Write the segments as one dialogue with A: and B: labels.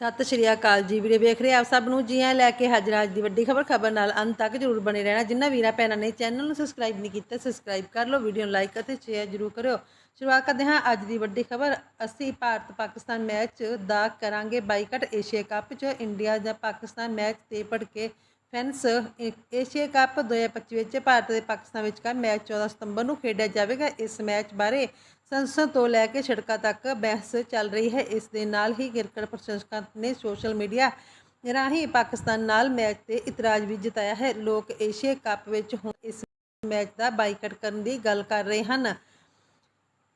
A: ਸਤਿ ਸ਼੍ਰੀ ਅਕਾਲ ਜੀ ਵੀਰੇ, ਵੇਖ ਰਹੇ ਆਪ ਸਭ ਨੂੰ? ਜੀ ਆਇਆਂ ਲੈ ਕੇ ਹਾਜ਼ਰ ਅੱਜ ਦੀ ਵੱਡੀ ਖਬਰ। ਖਬਰ ਨਾਲ ਅੰਤ ਤੱਕ ਜਰੂਰ ਬਣੇ ਰਹਿਣਾ। ਜਿੰਨਾ ਵੀਰਾਂ, ਭੈਣਾਂ ਨੇ ਚੈਨਲ ਨੂੰ ਸਬਸਕ੍ਰਾਈਬ ਨਹੀਂ ਕੀਤਾ ਸਬਸਕ੍ਰਾਈਬ ਕਰ ਲਓ ਵੀਡੀਓ ਨੂੰ ਲਾਈਕ ਅਤੇ ਸ਼ੇਅਰ ਜਰੂਰ ਕਰਿਓ। ਸ਼ੁਰੂਆਤ ਕਰਦੇ ਹਾਂ ਅੱਜ ਦੀ ਵੱਡੀ ਖਬਰ। ਅਸੀਂ ਭਾਰਤ ਪਾਕਿਸਤਾਨ ਮੈਚ ਦਾ ਕਰਾਂਗੇ ਬਾਈਕਾਟ ਏਸ਼ੀਆ ਕੱਪ 'ਚ। ਇੰਡੀਆ ਜਾਂ ਪਾਕਿਸਤਾਨ ਮੈਚ ਤੇ ਭੜਕੇ ਫੈਨਸ ਏਸ਼ੀਆ ਕੱਪ 2025 ਵਿੱਚ ਭਾਰਤ ਤੇ ਪਾਕਿਸਤਾਨ ਵਿਚਕਾਰ ਮੈਚ 14 ਸਤੰਬਰ ਨੂੰ ਖੇਡਿਆ ਜਾਵੇਗਾ। ਇਸ ਮੈਚ ਬਾਰੇ ਸੰਸਦ ਤੋਂ ਲੈ ਕੇ ਸੜਕਾਂ ਤੱਕ ਬਹਿਸ ਚੱਲ ਰਹੀ ਹੈ। ਇਸ ਦੇ ਨਾਲ ਹੀ ਕ੍ਰਿਕਟ ਪ੍ਰਸ਼ੰਸਕਾਂ ਨੇ ਸੋਸ਼ਲ ਮੀਡੀਆ ਰਾਹੀਂ ਪਾਕਿਸਤਾਨ ਨਾਲ ਮੈਚ ਤੇ ਇਤਰਾਜ਼ ਵੀ ਜਤਾਇਆ ਹੈ। ਲੋਕ ਏਸ਼ੀਆ ਕੱਪ ਵਿੱਚ ਹੁਣ ਇਸ ਮੈਚ ਦਾ ਬਾਈਕਾਟ ਕਰਨ ਦੀ ਗੱਲ ਕਰ ਰਹੇ ਹਨ।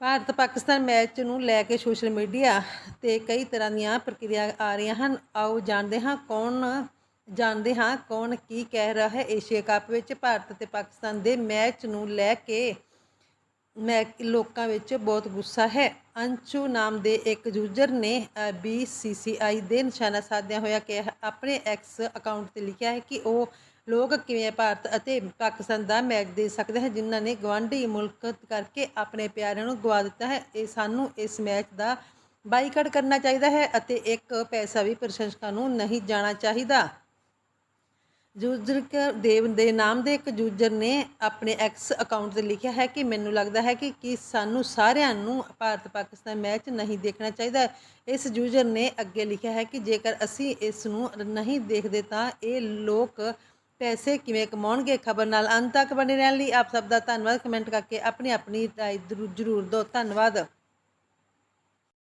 A: ਭਾਰਤ ਪਾਕਿਸਤਾਨ ਮੈਚ ਨੂੰ ਲੈ ਕੇ ਸੋਸ਼ਲ ਮੀਡੀਆ ਤੇ ਕਈ ਤਰ੍ਹਾਂ ਦੀਆਂ ਪ੍ਰਕਿਰਿਆ ਆ ਰਹੀਆਂ ਹਨ। ਆਓ ਜਾਣਦੇ ਹਾਂ ਕੌਣ ਜਾਣਦੇ ਹਾਂ ਕੌਣ ਕੀ ਕਹਿ ਰਿਹਾ ਹੈ। ਏਸ਼ੀਆ ਕੱਪ ਵਿੱਚ ਭਾਰਤ ਤੇ ਪਾਕਿਸਤਾਨ ਦੇ ਮੈਚ ਨੂੰ ਲੈ ਕੇ ਮੈਂ ਲੋਕਾਂ ਵਿੱਚ ਬਹੁਤ ਗੁੱਸਾ ਹੈ। ਅੰਸ਼ੂ ਨਾਮ ਦੇ ਇੱਕ ਯੂਜ਼ਰ ਨੇ BCCI ਦੇ ਨਿਸ਼ਾਨਾ ਸਾਧਿਆ ਹੋਇਆ ਕਿ ਆਪਣੇ ਐਕਸ ਅਕਾਊਂਟ ਤੇ ਲਿਖਿਆ ਹੈ ਕਿ ਉਹ ਲੋਕ ਕਿਵੇਂ ਭਾਰਤ ਅਤੇ ਪਾਕਿਸਤਾਨ ਦਾ ਮੈਚ ਦੇ ਸਕਦੇ ਹੈ, ਜਿਨ੍ਹਾਂ ਨੇ ਗਵਾਂਢੀ ਮੁਲਕ ਕਰਕੇ ਆਪਣੇ ਪਿਆਰਿਆਂ ਨੂੰ ਗਵਾ ਦਿੱਤਾ ਹੈ। ਇਹ ਸਾਨੂੰ ਇਸ ਮੈਚ ਦਾ ਬਾਈਕਾਟ ਕਰਨਾ ਚਾਹੀਦਾ ਹੈ ਅਤੇ ਇੱਕ ਪੈਸਾ ਵੀ ਪ੍ਰਸ਼ੰਸਕਾਂ ਨੂੰ ਨਹੀਂ ਜਾਣਾ ਚਾਹੀਦਾ। ਯੂਜ਼ਰ ਦੇਵ ਦੇ ਨਾਮ ਦੇ ਇੱਕ ਯੂਜ਼ਰ ਨੇ ਆਪਣੇ ਐਕਸ ਅਕਾਊਂਟ ਤੇ ਲਿਖਿਆ ਹੈ ਕਿ ਮੈਨੂੰ ਲੱਗਦਾ ਹੈ ਕਿ ਕੀ ਸਾਨੂੰ ਸਾਰਿਆਂ ਨੂੰ ਭਾਰਤ ਪਾਕਿਸਤਾਨ ਮੈਚ ਨਹੀਂ ਦੇਖਣਾ ਚਾਹੀਦਾ। ਇਸ ਯੂਜ਼ਰ ਨੇ ਅੱਗੇ ਲਿਖਿਆ ਹੈ ਕਿ ਜੇਕਰ ਅਸੀਂ ਇਸ ਨੂੰ ਨਹੀਂ ਦੇਖਦੇ ਤਾਂ ਇਹ ਲੋਕ ਪੈਸੇ ਕਿਵੇਂ ਕਮਾਉਣਗੇ? ਖਬਰ ਨਾਲ ਅੰਤ ਤੱਕ ਬਣੇ ਰਹਿਣ ਲਈ ਆਪ ਸਭ ਦਾ ਧੰਨਵਾਦ। ਕਮੈਂਟ ਕਰਕੇ ਆਪਣੀ ਆਪਣੀ ਰਾਏ ਜ਼ਰੂਰ ਦਿਓ। ਧੰਨਵਾਦ।